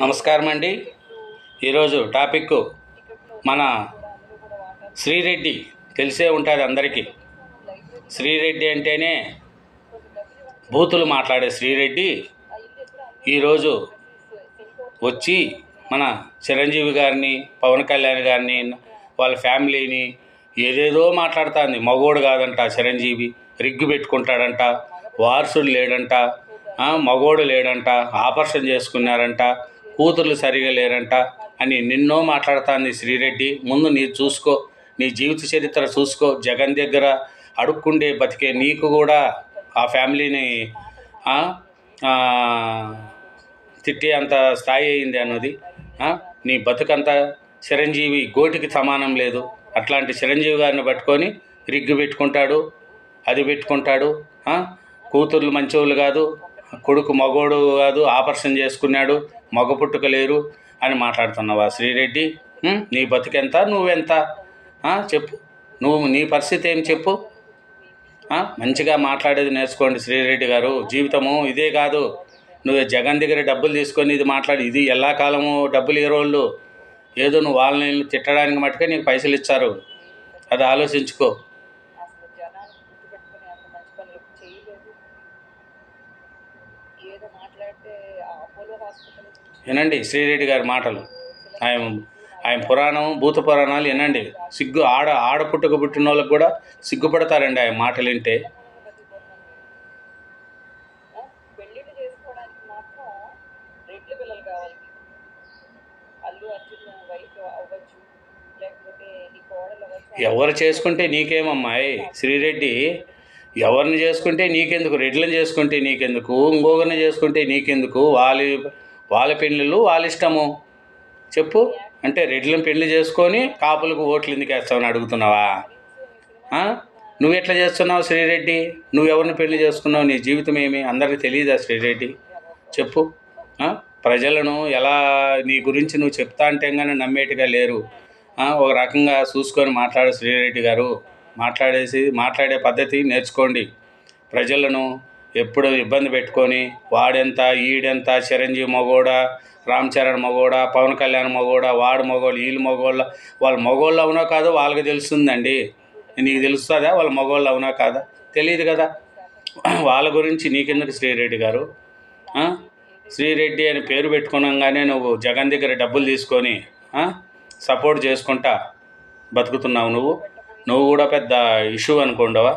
నమస్కారం అండి ఈరోజు టాపిక్ మన శ్రీరెడ్డి తెలిసే ఉంటుంది అందరికీ. శ్రీరెడ్డి అంటేనే బూతులు మాట్లాడే శ్రీరెడ్డి. ఈరోజు వచ్చి మన చిరంజీవి గారిని పవన్ కళ్యాణ్ గారిని వాళ్ళ ఫ్యామిలీని ఏదేదో మాట్లాడుతుంది. మగోడు కాదంట చిరంజీవి. రిగ్గు పెట్టుకుంటాడంట. వారసుడు లేడంట. మగోడు లేడంట ఆపరేషన్ చేసుకున్నారంట కూతుర్లు సరిగా లేరంట అని నిన్నో మాట్లాడతాంది శ్రీరెడ్డి. ముందు నీ చూసుకో నీ జీవిత చరిత్ర చూసుకో జగన్ దగ్గర అడుక్కుండే బతికే నీకు కూడా ఆ ఫ్యామిలీని తిట్టే అంత స్థాయి అయింది అన్నది. నీ బతుకంతా చిరంజీవి గోటికి సమానం లేదు. అట్లాంటి చిరంజీవి గారిని పట్టుకొని రిగ్గు పెట్టుకుంటాడు అది పెట్టుకుంటాడు. కూతుర్లు మంచోళ్ళు కాదు కొడుకు మగోడు కాదు ఆపరేషన్ చేసుకున్నాడు మగ పుట్టుక లేరు అని మాట్లాడుతున్నావా శ్రీరెడ్డి? నీ బతికెంత? నువ్వెంత? చెప్పు. నువ్వు నీ పరిస్థితి ఏం చెప్పు? మంచిగా మాట్లాడేది నేర్చుకోండి శ్రీరెడ్డి గారు. జీవితము ఇదే కాదు. నువ్వు జగన్ దగ్గర డబ్బులు తీసుకొని ఇది మాట్లాడి ఇది ఎలా కాలము డబ్బులు ఏ రోజులు ఏదో నువ్వు వాళ్ళని తిట్టడానికి మట్టుకే నీకు పైసలు ఇచ్చారు. అది ఆలోచించుకో. వినండి శ్రీరెడ్డి గారి మాటలు. ఆయన ఆయన పురాణం భూత పురాణాలు వినండి. సిగ్గు ఆడ ఆడ పుట్టుక పుట్టిన వాళ్ళకి కూడా సిగ్గుపడతారండి ఆయన మాటలు వింటే ఎవరు చేసుకుంటే నీకేమమ్మాయి? శ్రీరెడ్డి ఎవరిని చేసుకుంటే నీకెందుకు? రెడ్లను చేసుకుంటే నీకెందుకు? ఇంకొకరిని చేసుకుంటే నీకెందుకు? వాళ్ళ వాళ్ళ పెళ్ళిళ్ళు వాళ్ళ ఇష్టము. చెప్పు. అంటే రెడ్లను పెళ్ళి చేసుకొని కాపులకు ఓట్లు ఎందుకు వేస్తామని అడుగుతున్నావా? నువ్వు ఎట్లా చేస్తున్నావు శ్రీరెడ్డి? నువ్వు ఎవరిని పెళ్ళి చేసుకున్నావు? నీ జీవితం ఏమి? అందరికీ తెలియదా శ్రీరెడ్డి? చెప్పు. ప్రజలను ఎలా నీ గురించి నువ్వు చెప్తా అంటే కానీ నమ్మేటిగా లేరు. ఒక రకంగా చూసుకొని మాట్లాడు శ్రీరెడ్డి గారు. మాట్లాడేసి మాట్లాడే పద్ధతి నేర్చుకోండి. ప్రజలను ఎప్పుడు ఇబ్బంది పెట్టుకొని వాడెంత ఈడెంత చిరంజీవి మగోడ రామ్ చరణ్ మగోడా పవన్ కళ్యాణ్ మగోడా వాడు మగోళ్ళు వీళ్ళు మగోళ్ళ వాళ్ళ మగోళ్ళు అవునా కాదో? వాళ్ళకి తెలుస్తుందండి. నీకు తెలుస్తుందా? వాళ్ళ మగోళ్ళు అవునా కాదా? తెలియదు కదా. వాళ్ళ గురించి నీకెందుకు శ్రీరెడ్డి గారు? శ్రీరెడ్డి అని పేరు పెట్టుకున్నాగానే నువ్వు జగన్ దగ్గర డబ్బులు తీసుకొని సపోర్ట్ చేసుకుంటా బతుకుతున్నావు నువ్వు? నువ్వు కూడా పెద్ద ఇష్యూ అనుకోండవా?